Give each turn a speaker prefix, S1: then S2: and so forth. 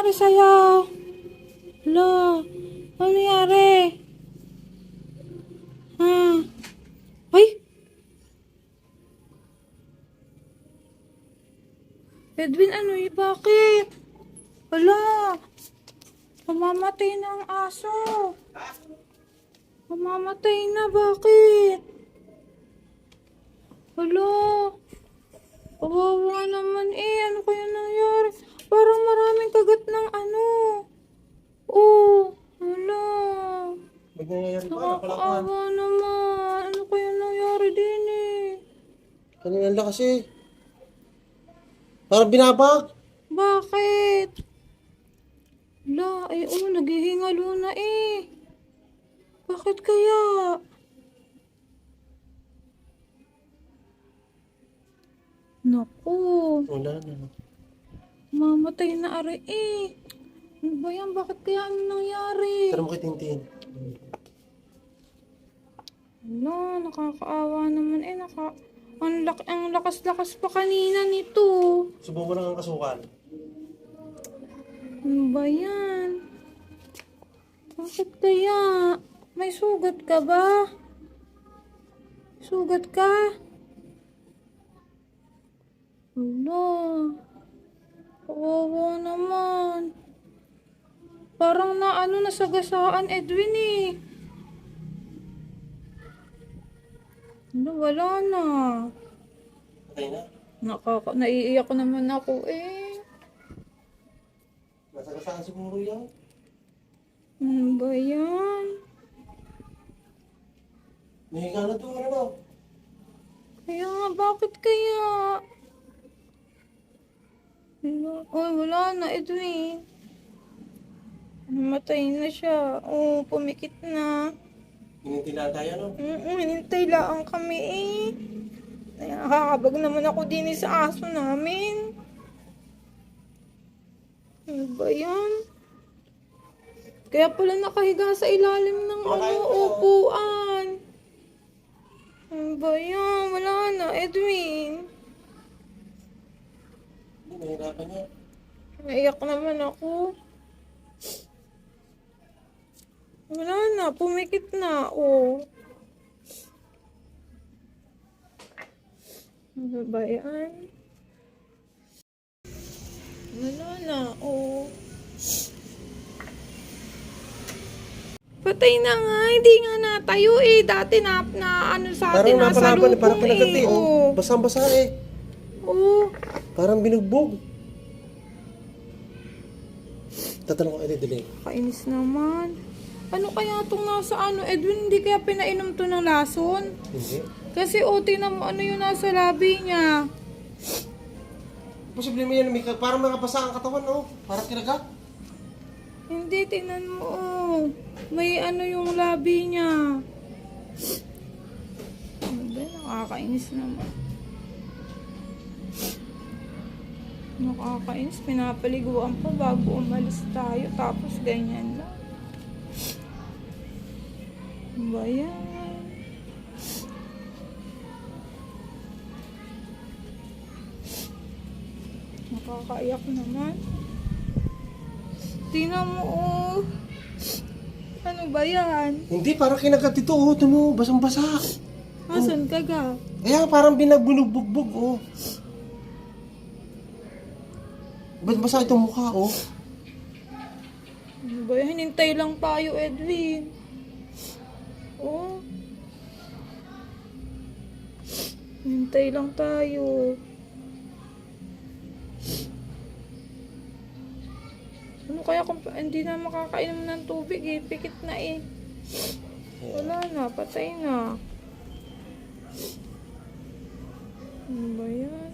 S1: nangyari sa'yo? Lo, ano nangyari? Ha? Ay! Edwin, ano eh? Bakit? Wala. Mamamatay na ang aso. Mamamatay na. Bakit? Wala. Kawawa naman eh. Ano kaya nangyari? Parang maraming kagat ng ano. Oh. Wala.
S2: Ba't nangyayari ba? Napalakan.
S1: Nakakaawa naman. Ano kaya nangyari din eh?
S2: Kanina lang kasi. Parang binabag.
S1: Bakit? La, ay oh, naghihingalo na eh. Bakit kaya? Naku,
S2: Wala na.
S1: mamatay na ari eh. Ano ba yan? Bakit kaya ano nangyari?
S2: Tara mo kay Tintin.
S1: Wala, nakakaawa naman eh. Naka, ang, lak ang lakas-lakas pa kanina nito.
S2: Subo mo lang ang kasukan.
S1: Ano ba yan? Bakit kaya? May sugat ka ba? Sugat ka? Wala. Kawawa naman. Parang na ano nasagasaan Edwin eh. Ano, wala na.
S2: Patay na.
S1: Nakaka naiiyak naman ako eh.
S2: Nasagasaan siguro yan.
S1: Ano ba yan?
S2: Nahiga na doon. Ano?
S1: Kaya nga, bakit kaya? Wala, oh, wala na, Edwin. Namatay na siya. Oh, pumikit na.
S2: Hinintila tayo, no?
S1: Mm hinintay lang kami eh. Nakakabag naman ako din eh sa aso namin. Ano ba yan? Kaya pala nakahiga sa ilalim ng ano, upuan. Ano ba yan? Wala na, Edwin.
S2: Hindi, nahirapan niya.
S1: Naiyak naman ako. Wala na, pumikit na, oh. Ano ba yan? Wala na, oh. Patay na nga, hindi nga natayo eh. Dati na, na ano sa
S2: Parang
S1: atin, nasa
S2: parang
S1: lubong
S2: kinagat
S1: eh.
S2: eh. Oh.
S1: Oh.
S2: Basang-basa eh.
S1: oh.
S2: Parang binugbog. Tatanong ko, eh, delay.
S1: Kainis naman. Ano kaya itong nasa ano, Edwin? Hindi kaya pinainom to ng lason?
S2: Hindi.
S1: Kasi o, tingnan mo ano yung nasa labi niya.
S2: Posible mo yan, may, ka- parang nakapasa ang katawan, oh. Parang kinagat.
S1: Hindi, tingnan mo. oh. May ano yung labi niya. Ano ba? Nakakainis naman. Nakakainis. Pinapaliguan pa bago umalis tayo. Tapos ganyan lang. Ano ba yan? Nakakaiyak naman. Tingnan mo, oh. Ano ba yan?
S2: Hindi, parang kinagat ito, oh. Ito mo, basang-basa.
S1: Asan ka ga?
S2: Kaya parang binagbunugbog, oh. Ba't basa itong mukha, oh?
S1: Ano ba yan? Hinintay lang tayo, Edwin. Hintay lang tayo. Ano kaya kung hindi na makakainom ng tubig eh. Pikit na eh. Wala na. Patay na. Ano ba yan?